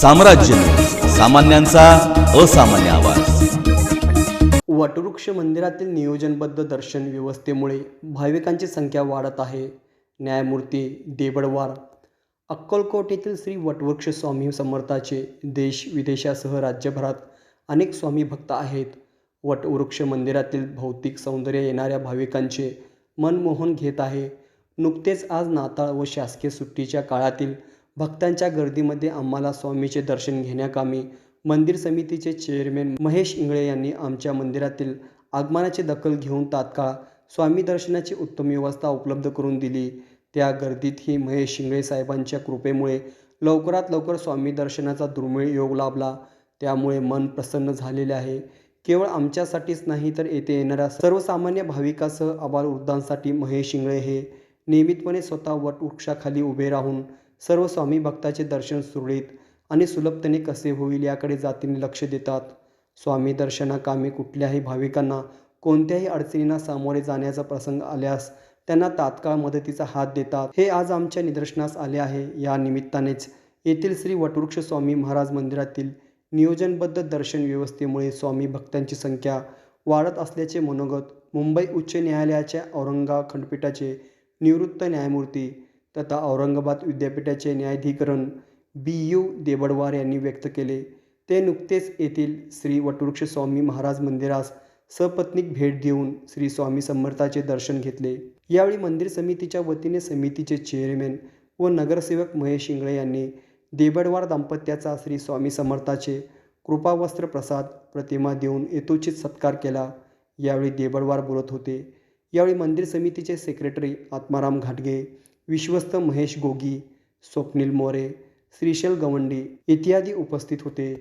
साम्राज्य. सामान्यांचा असामान्य आवाज. वटवृक्ष मंदिरातील नियोजनबद्ध दर्शन व्यवस्थेमुळे भाविकांची संख्या वाढत आहे. न्यायमूर्ती देबडवार अक्कलकोट येथील श्री वटवृक्ष स्वामी समर्थाचे देश विदेशासह राज्यभरात अनेक स्वामी भक्त आहेत. वटवृक्ष मंदिरातील भौतिक सौंदर्य येणाऱ्या भाविकांचे मनमोहन घेत आहे. नुकतेच आज नाताळ व शासकीय सुट्टीच्या काळातील भक्तांच्या गर्दीमध्ये आम्हाला स्वामीचे दर्शन घेण्याकामी मंदिर समितीचे चेअरमॅन महेश इंगळे यांनी आमच्या मंदिरातील आगमनाची दखल घेऊन तात्काळ स्वामी दर्शनाची उत्तम व्यवस्था उपलब्ध करून दिली. त्या गर्दीतही महेश शिंगळे साहेबांच्या कृपेमुळे लवकरात लवकर स्वामी दर्शनाचा दुर्मिळ योग लाभला. त्यामुळे मन प्रसन्न झालेले आहे. केवळ आमच्यासाठीच नाही तर येथे येणाऱ्या सर्वसामान्य भाविकासह आबालवृद्धांसाठी महेश शिंगळे हे नियमितपणे स्वतः वटवृक्षाखाली उभे राहून सर्व स्वामी भक्ताचे दर्शन सुरळीत आणि सुलभतेने कसे होईल याकडे जातीने लक्ष देतात. स्वामी दर्शनाकामी कुठल्याही भाविकांना कोणत्याही अडचणींना सामोरे जाण्याचा प्रसंग आल्यास त्यांना तात्काळ मदतीचा हात देतात. हे आज आमच्या निदर्शनास आले आहे. या निमित्तानेच येथील श्री वटवृक्ष स्वामी महाराज मंदिरातील नियोजनबद्ध दर्शन व्यवस्थेमुळे स्वामी भक्तांची संख्या वाढत असल्याचे मनोगत मुंबई उच्च न्यायालयाच्या औरंगा खंडपीठाचे निवृत्त न्यायमूर्ती तथा औरंगाबाद विद्यापीठाचे न्यायाधिकरण बी. यू. देबडवार यांनी व्यक्त केले. ते नुकतेच येथील श्री वटवृक्ष स्वामी महाराज मंदिरास सपत्नीक भेट देऊन श्री स्वामी समर्थाचे दर्शन घेतले. यावेळी मंदिर समितीच्या वतीने समितीचे चेअरमॅन व नगरसेवक महेश इंगळे यांनी देबडवार दाम्पत्याचा श्री स्वामी समर्थाचे कृपावस्त्र प्रसाद प्रतिमा देऊन यथोचित सत्कार केला. यावेळी देबडवार बोलत होते. यावेळी मंदिर समितीचे सेक्रेटरी आत्माराम घाटगे विश्वस्त महेश गोगी स्वप्नील मोरे श्रीशल गवंडी इत्यादी उपस्थित होते.